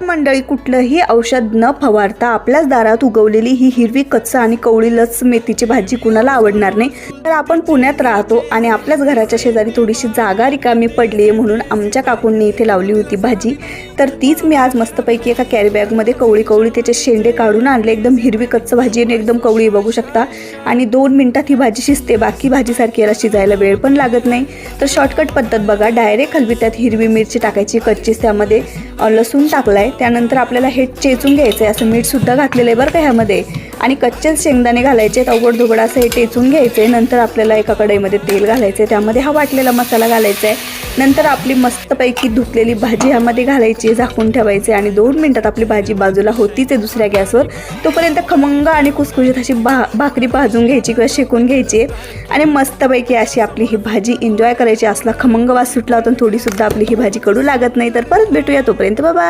मंडळी कुठलंही औषध न फवारता आपल्याच दारात उगवलेली ही हिरवी कच्चा आणि कवळी लस मेथीची भाजी कुणाला आवडणार नाही? तर आपण पुण्यात राहतो आणि आपल्याच घराच्या शेजारी थोडीशी जागा रिकामी पडली आहे म्हणून आमच्या काकूंनी इथे लावली होती भाजी. तर तीच मी आज मस्तपैकी एका कॅरीबॅगमध्ये कवळी कवळी त्याचे शेंडे काढून आणले. एकदम हिरवी कच्चं भाजी आणि एकदम कवळी बघू शकता. आणि दोन मिनटात ही भाजी शिजते. बाकी भाजीसारखी याला शिजायला वेळ पण लागत नाही. तर शॉर्टकट पद्धत बघा. डायरेक्ट हलवी त्यात हिरवी मिरची टाकायची कच्चीच त्यामध्ये. लसूण टाकलाय. त्यानंतर आपल्याला हे चेचून घ्यायचं आहे असं मीठसुद्धा घातलेलं आहे बरं का ह्यामध्ये. आणि कच्चेच शेंगदाणे घालायचे अवघड धुगड असं हे टेचून घ्यायचे नंतर आपल्याला एका कढईमध्ये तेल घालायचं त्यामध्ये हा वाटलेला मसाला घालायचा आहे नंतर आपली मस्तपैकी धुतलेली भाजी ह्यामध्ये घालायची झाकून ठेवायची आणि दोन मिनटात आपली भाजी बाजूला होतीच आहे दुसऱ्या गॅसवर. तोपर्यंत खमंग आणि कुसकुशीत अशी भा भाकरी भाजून घ्यायची किंवा शेकून घ्यायची आणि मस्तपैकी अशी आपली ही भाजी एन्जॉय करायची. असला खमंग वास सुटला होता थोडीसुद्धा आपली ही भाजी कडू लागत नाही. तर परत भेटूया तोपर्यंत. बाबा